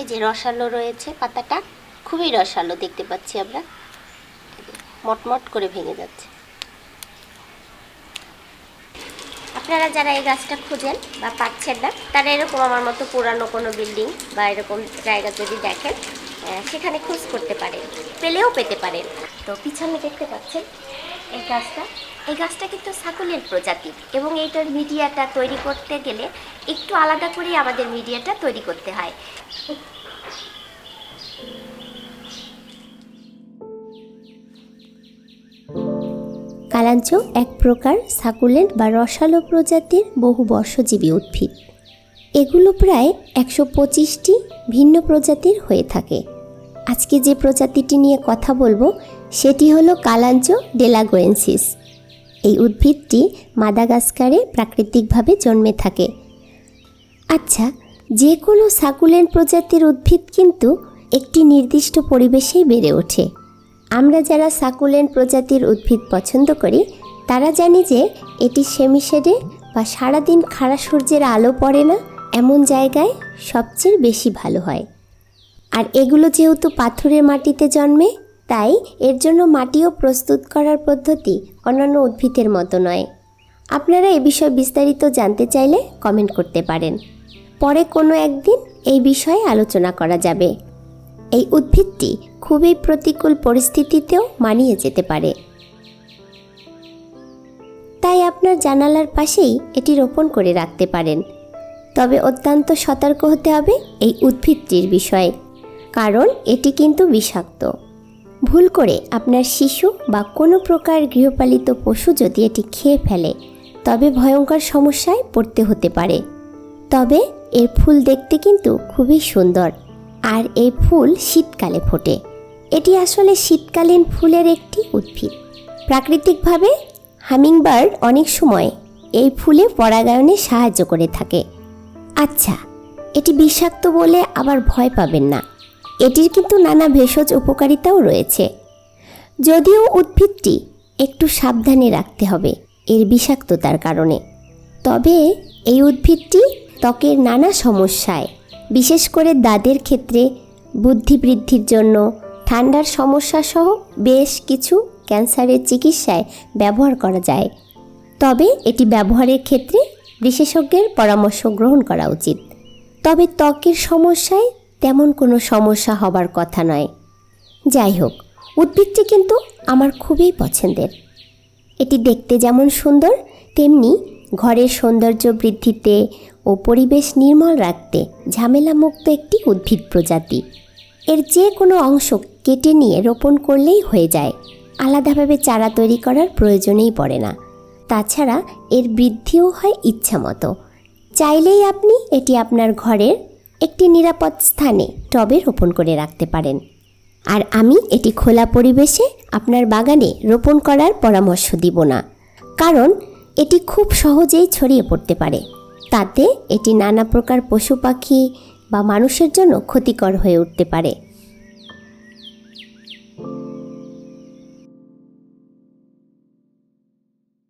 এই যে রসালো রয়েছে পাতাটা, খুবই রসালো দেখতে পাচ্ছি আমরা। মটমট করে ভেঙে যাচ্ছে। আপনারা যারা এই গাছটা খুঁজেন বা পাচ্ছেন না, তারা এরকম আমার মতো পুরানো কোনো বিল্ডিং বা এরকম জায়গা যদি দেখেন সেখানে খোঁজ করতে পারেন পেলেও পেতে পারেন তো পিছনে দেখতে পাচ্ছেন, এই গাছটা। এই গাছটা কিন্তু সাকুলের প্রজাতি এবং এইটার মিডিয়াটা তৈরি করতে গেলে একটু আলাদা করে আমাদের মিডিয়াটা তৈরি করতে হয়। কালাঞ্চ এক প্রকার সাকুলেন্ট বা রসালো প্রজাতির বহু বর্ষজীবী উদ্ভিদ। এগুলো প্রায় একশো পঁচিশটি ভিন্ন প্রজাতির হয়ে থাকে। আজকে যে প্রজাতিটি নিয়ে কথা বলব, সেটি হলো কালাঞ্চ ডেলাগোয়েন্সিস। এই উদ্ভিদটি মাদাগাস্কারে প্রাকৃতিকভাবে জন্মে থাকে। আচ্ছা যে কোনো সাকুলেন্ট প্রজাতির উদ্ভিদ কিন্তু একটি নির্দিষ্ট পরিবেশেই বেড়ে ওঠে। আমরা যারা সাকুলেন্ট প্রজাতির উদ্ভিদ পছন্দ করি, তারা জানি যে এটি সেমিশেডে বা সারাদিন খাড়া সূর্যের আলো পড়ে না, এমন জায়গায় সবচেয়ে বেশি ভালো হয়। আর এগুলো যেহেতু পাথরের মাটিতে জন্মে, তাই এর জন্য মাটিও প্রস্তুত করার পদ্ধতি অন্যান্য উদ্ভিদের মতো নয়। আপনারা এ বিষয়ে বিস্তারিত জানতে চাইলে কমেন্ট করতে পারেন। পরে কোনো একদিন এই বিষয়ে আলোচনা করা যাবে। এই উদ্ভিদটি খুবই প্রতিকূল পরিস্থিতিতেও মানিয়ে যেতে পারে। তাই আপনার জানালার পাশেই এটি রোপণ করে রাখতে পারেন। তবে অত্যন্ত সতর্ক হতে হবে এই উদ্ভিদটির বিষয়ে। কারণ এটি কিন্তু বিষাক্ত। ভুল করে আপনার শিশু বা কোনো প্রকার গৃহপালিত পশু যদি এটি খেয়ে ফেলে, তবে ভয়ঙ্কর সমস্যায় পড়তে হতে পারে। তবে এর ফুল দেখতে কিন্তু খুবই সুন্দর, আর এই ফুল শীতকালে ফোটে। এটি আসলে শীতকালীন ফুলের একটি উদ্ভিদ। প্রাকৃতিকভাবে, হামিংবার্ড অনেক সময় এই ফুলে পরাগায়নে সাহায্য করে থাকে। আচ্ছা এটি বিষাক্ত বলে আবার ভয় পাবেন না। এটির কিন্তু নানা ভেষজ উপকারিতাও রয়েছে। যদিও উদ্ভিদটি একটু সাবধানে রাখতে হবে এর বিষাক্ততার কারণে। তবে এই উদ্ভিদটি ত্বকের নানা সমস্যায়, বিশেষ করে দাঁতের ক্ষেত্রে বুদ্ধিবৃদ্ধির জন্য ঠান্ডার সমস্যা সহ বেশ কিছু ক্যান্সারের চিকিৎসায় ব্যবহার করা যায়। তবে এটি ব্যবহারের ক্ষেত্রে বিশেষজ্ঞের পরামর্শ গ্রহণ করা উচিত। তবে ত্বকের সমস্যায় তেমন কোনো সমস্যা হবার কথা নয়। যাই হোক, উদ্ভিদটি কিন্তু আমার খুবই পছন্দের। এটি দেখতে যেমন সুন্দর, তেমনি ঘরের সৌন্দর্য বৃদ্ধিতে ও পরিবেশ নির্মল রাখতে ঝামেলামুক্ত একটি উদ্ভিদ প্রজাতি। এর যে কোনো অংশ কেটে নিয়ে রোপণ করলেই হয়ে যায়। আলাদাভাবে চারা তৈরি করার প্রয়োজনেই পড়ে না। তাছাড়া এর বৃদ্ধিও হয় ইচ্ছা মতো চাইলেই আপনি এটি আপনার ঘরের একটি নিরাপদ স্থানে টবে রোপণ করে রাখতে পারেন। আর আমি এটি খোলা পরিবেশে আপনার বাগানে রোপণ করার পরামর্শ দিব না। কারণ এটি খুব সহজেই ছড়িয়ে পড়তে পারে। তাতে এটি নানা প্রকার পশু পাখি বা মানুষের জন্য ক্ষতিকর হয়ে উঠতে পারে।